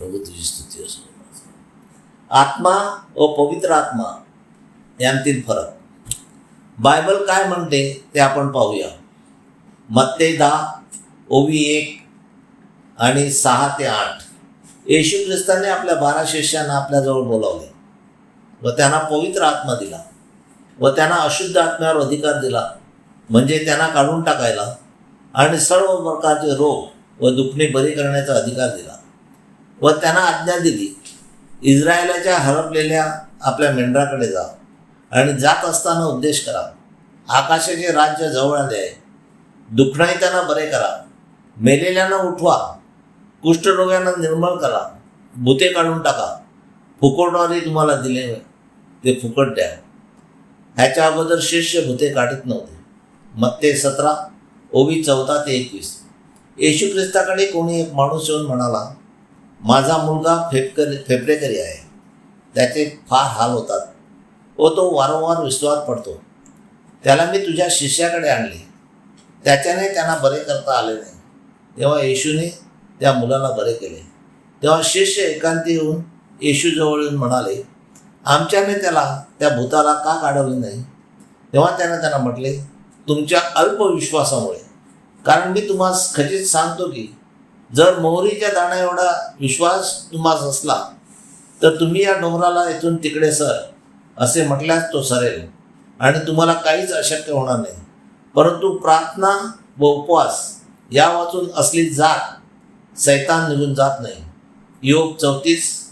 प्रभू तुझी स्तुती असो आत्मा व पवित्र आत्मा यांतील फरक. बायबल काय म्हणते ते आपण पाहूया. मत्ते दहा ओवी एक आणि सहा ते आठ. येशू ख्रिस्ताने आपल्या बारा शिष्यांना आपल्याजवळ बोलावले व त्यांना पवित्र आत्मा दिला व त्यांना अशुद्ध आत्म्यावर अधिकार दिला. म्हणजे त्यांना काढून टाकायला आणि सर्व प्रकारचे रोग व दुखणे बरी करण्याचा अधिकार दिला. व त्यांना आज्ञा दिली इस्रायलाच्या हरपलेल्या आपल्या मेंढराकडे जा आणि जात असताना उपदेश करा. आकाशाचे राज्य जवळ आले आहे. दुखणाई त्यांना बरे करा. मेलेल्यांना उठवा. कुष्ठरोग्यांना निर्मळ करा. भूते काढून टाका. फुकटवारी तुम्हाला दिले ते फुकट द्या. ह्याच्या अगोदर शिष्य भूते काढत नव्हते. मत्ते सतरा ओवी चौदा ते एकवीस. येशू ख्रिस्ताकडे कोणी एक माणूस येऊन म्हणाला माझा मुलगा फेपकरी फेफरेकरी आहे. त्याचे फार हाल होतात. व तो वारंवार विश्वास पडतो. त्याला मी तुझ्या शिष्याकडे आणले. त्याच्याने त्यांना बरे करता आले नाही. तेव्हा येशूने त्या मुलाला बरे केले. तेव्हा शिष्य एकांती येऊन येशूजवळ येऊन म्हणाले आमच्याने त्याला त्या भूताला का काढवले नाही? तेव्हा त्याने त्यांना म्हटले तुमच्या अल्पविश्वासामुळे. कारण मी तुम्हाला खचित सांगतो की जर मोहरीच्या दाण्या एवढा विश्वास तुम्हाला असला तर तुम्ही या डोंगराला इथून तिकडे सर असे म्हटल्यास तो सरेल. आणि तुम्हाला काहीच अशक्य होणार नाही. परंतु प्रार्थना व उपवास या वाचून असली जात सैतान निघून जात नाही. योग चौतीस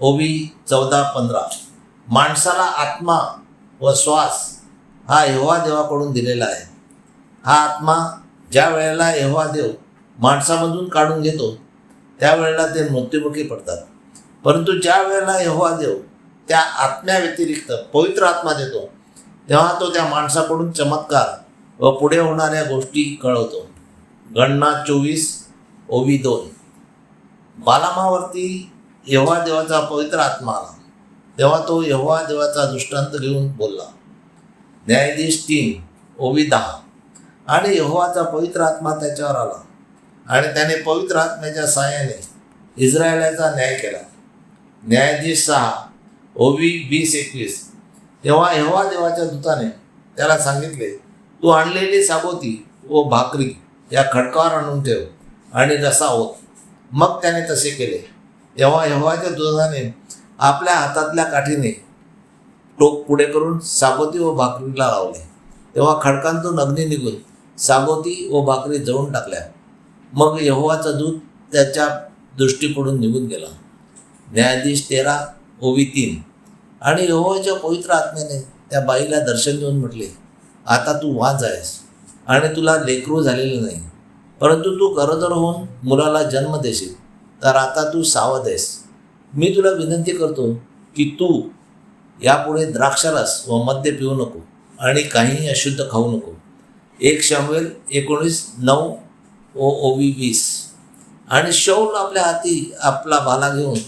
ओबी चौदा पंधरा. माणसाला आत्मा व श्वास हा यहोवा देवाकडून दिलेला आहे. हा आत्मा ज्या वेळेला यहोवा देव माणसामधून काढून घेतो त्यावेळेला ते मृत्युमुखी पडतात. परंतु ज्या वेळेला यहोवा देव त्या आत्म्याव्यतिरिक्त पवित्र आत्मा देतो तेव्हा तो त्या माणसाकडून चमत्कार व पुढे होणाऱ्या गोष्टी कळवतो. गणना चोवीस ओवी दोन. बालामावरती यहोवा देवाचा पवित्र आत्मा आला. तेव्हा तो यहोवा देवाचा दृष्टांत घेऊन बोलला न्यायाधीश तीन ओवी दहा. आणि यहोवाचा पवित्र आत्मा त्याच्यावर आला. आणि त्याने पवित्र आत्म्याच्या सहाय्याने इस्रायलाचा न्याय केला. न्यायाधीश सहा ओवी वीस एकवीस. तेव्हा हेवा देवाच्या दूताने त्याला सांगितले तू आणलेली साबोती व भाकरी या खडकावर आणून ठेव आणि रसा होत मग त्याने तसे केले. तेव्हा हेवाच्या दुधाने आपल्या हातातल्या काठीने टोक पुढे करून साबोती व भाकरीला लावले. तेव्हा खडकांतून अग्नी निघून साबोती व भाकरी जळून टाकल्या. मग यहोवाचा दूत त्याच्या दृष्टीकडून निघून गेला. न्यायाधीश तेरा ओवी तीन. आणि यहोवाच्या पवित्र आत्म्याने त्या बाईला दर्शन देऊन म्हटले आता तू वाज आहेस आणि तुला लेकरू झालेलं नाही परंतु तू गरोदर होऊन मुलाला जन्म देशील. तर आता तू सावध आहेस. मी तुला विनंती करतो की तू यापुढे द्राक्षारस व मद्य पिऊ नको आणि काहीही अशुद्ध खाऊ नको. एक शमवेल एकोणीस नऊ ओ ओवी वीस आणि शौल आपल्या हाती आपला भाला घेऊन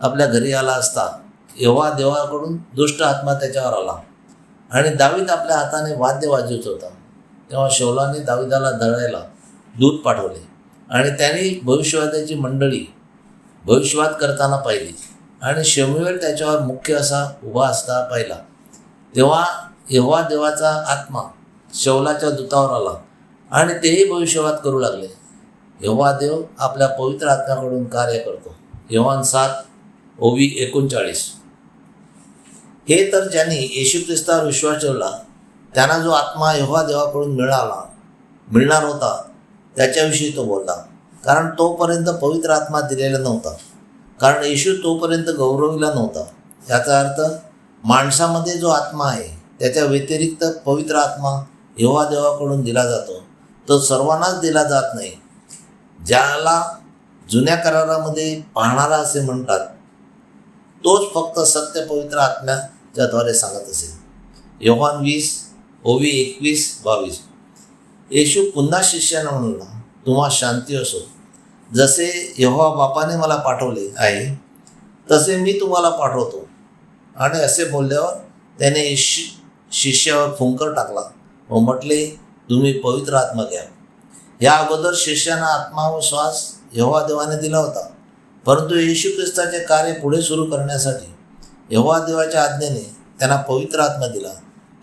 आपल्या घरी आला असता. एव्हा देवाकडून दुष्ट आत्मा त्याच्यावर आला. आणि दावीद आपल्या हाताने वाद्य वाजवत होता. तेव्हा शौलाने दाविदाला दळायला दूध पाठवले. आणि त्याने भविष्यवादाची मंडळी भविष्यवाद करताना पाहिली. आणि शमुवेल त्याच्यावर मुख्य असा उभा असता पाहिला. तेव्हा एव्हा देवाचा आत्मा शौलाच्या दूतावर आला. आणि तेही भविष्यवाद करू लागले. यव्हा देव आपल्या पवित्र आत्म्याकडून कार्य करतो. यव्हान सात ओवी एकोणचाळीस. हे तर ज्यांनी येशू ख्रिस्तावर विश्वास ठेवला त्यांना जो आत्मा यव्हा देवाकडून मिळाला मिळणार होता त्याच्याविषयी तो बोलला. कारण तोपर्यंत पवित्र आत्मा दिलेला नव्हता. कारण येशू तोपर्यंत गौरविला नव्हता. याचा अर्थ माणसामध्ये जो आत्मा आहे त्याच्या व्यतिरिक्त पवित्र आत्मा यव्हा देवाकडून दिला जातो. तो सर्वांनाच दिला जात नाही. ज्याला जुन्या करारामध्ये पाहणारा असे म्हणतात तोच फक्त सत्य पवित्र आत्म्याच्याद्वारे सांगत असेल. योहान वीस ओवी एकवीस बावीस. येशू पुन्हा शिष्यानं म्हणला तुम्हा शांती असो. जसे यहोवा बापाने मला पाठवले आहे तसे मी तुम्हाला पाठवतो. आणि असे बोलल्यावर त्याने शि शिष्यावर फुंकर टाकला व म्हटले तुम्ही पवित्र आत्मा घ्या. या अगोदर शिष्याना आत्मा व श्वास यहोवा देवाने दिला होता. परंतु येशू ख्रिस्ताचे कार्य पुढे सुरू करण्यासाठी यहोवा देवाच्या आज्ञेने त्यांना पवित्र आत्मा दिला.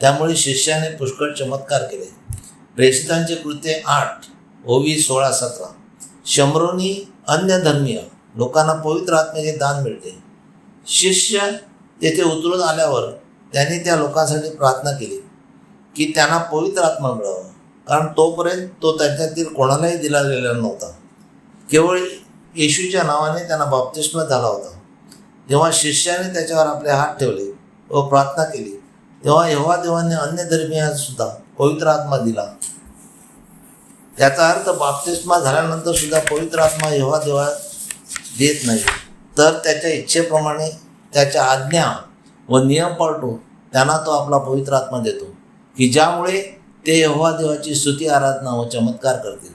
त्यामुळे शिष्याने पुष्कळ चमत्कार केले. प्रेषितांचे कृत्य आठ ओवी सोळा सतरा. शंभरोनी अन्य धर्मीय लोकांना पवित्र आत्म्याचे दान मिळते. शिष्य तेथे उतरून आल्यावर त्यांनी त्या लोकांसाठी प्रार्थना केली की त्यांना पवित्र आत्मा मिळावा. कारण तोपर्यंत तो त्यांच्यातील कोणालाही दिला गेलेला नव्हता. केवळ येशूच्या नावाने त्यांना बाप्तिस्म झाला होता. जेव्हा शिष्याने त्याच्यावर आपले हात ठेवले व प्रार्थना केली तेव्हा यहोवा देवाने अन्य धर्मीयांसुद्धा पवित्र आत्मा दिला. याचा अर्थ बाप्तिस्मा झाल्यानंतर सुद्धा पवित्र आत्मा एव्हा देवा देत नाही. तर त्याच्या इच्छेप्रमाणे त्याच्या आज्ञा व नियम पाळतो त्यांना तो आपला पवित्र आत्मा देतो. की ज्यामुळे ते यहोवा देवाची स्तुती आराधना व चमत्कार करतील.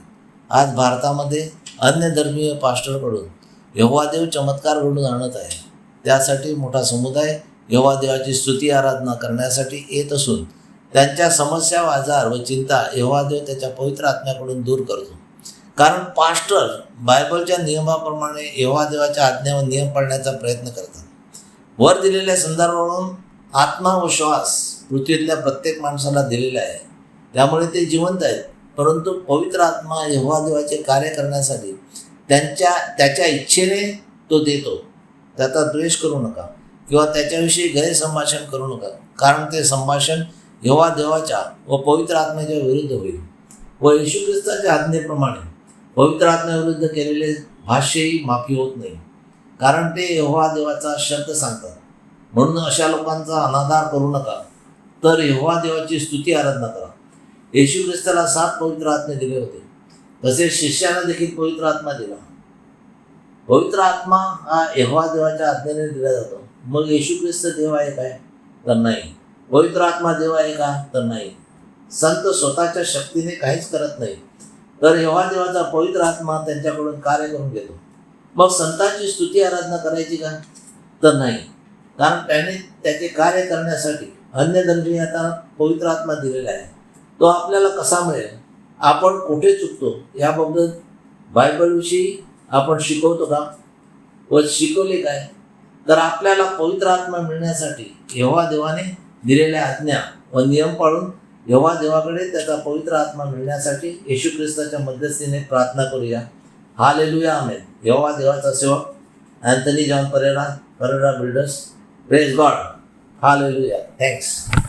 आज भारतामध्ये अन्य धर्मीय पास्टरकडून यहोवा देव चमत्कार घडून आणत आहे. त्यासाठी मोठा समुदाय यहोवा देवाची स्तुती आराधना करण्यासाठी येत असून त्यांच्या समस्या आजार व चिंता यहोवा देव त्याच्या पवित्र आत्म्याकडून दूर करतो. कारण पास्टर बायबलच्या नियमाप्रमाणे यहोवा देवाच्या आज्ञा व नियम पाळण्याचा प्रयत्न करतात. वर दिलेल्या संदर्भावरून आत्मा व श्वास पृथ्वीतल्या प्रत्येक माणसाला दिलेला आहे. त्यामुळे ते जिवंत आहेत. परंतु पवित्र आत्मा यहोवा देवाचे कार्य करण्यासाठी त्यांच्या त्याच्या इच्छेने तो देतो. त्याचा द्वेष करू नका किंवा त्याच्याविषयी गैरसंभाषण करू नका. कारण ते संभाषण यहोवा देवाच्या व पवित्र आत्म्याच्या विरुद्ध होईल. व येशू ख्रिस्ताच्या आज्ञेप्रमाणे पवित्र आत्म्याविरुद्ध केलेले भाष्यही माफी होत नाही. कारण ते यहोवा देवाचा शब्द सांगतात. म्हणून अशा लोकांचा अनादार करू नका. तर यहोवा देवाची स्तुती आराधना करा. येशू ख्रिस्ताला सात पवित्र आत्मे दिले होते. तसेच शिष्याला देखील पवित्र आत्मा दिला. पवित्र आत्मा हा यहोवा देवाच्या आज्ञेने दिला जातो. मग येशू ख्रिस्त देव आहे काय? तर नाही. पवित्र आत्मा देव आहे का? तर नाही. संत स्वतःच्या शक्तीने काहीच करत नाही. तर यहोवा देवाचा पवित्र आत्मा त्यांच्याकडून कार्य करून घेतो. मग संतांची स्तुती आराधना करायची का? तर नाही. कारण त्याने त्याचे कार्य करण्यासाठी अन्य आता पवित्र आत्मा दिलेला आहे तो आपल्याला कसा मिळेल? आपण कुठे चुकतो? याबाबत बायबलविषयी आपण शिकवतो का? व शिकवले काय? तर आपल्याला पवित्र आत्मा मिळण्यासाठी यहोवा देवाने दिलेल्या आज्ञा व नियम पाळून यहोवा देवाकडे त्याचा पवित्र आत्मा मिळण्यासाठी येशू ख्रिस्ताच्या मध्यस्थीने प्रार्थना करूया. हा लेलुया आमेन. यहोवा देवाचा सेवक Anthony John Pereira Pereira builders. Praise God hallelujah thanks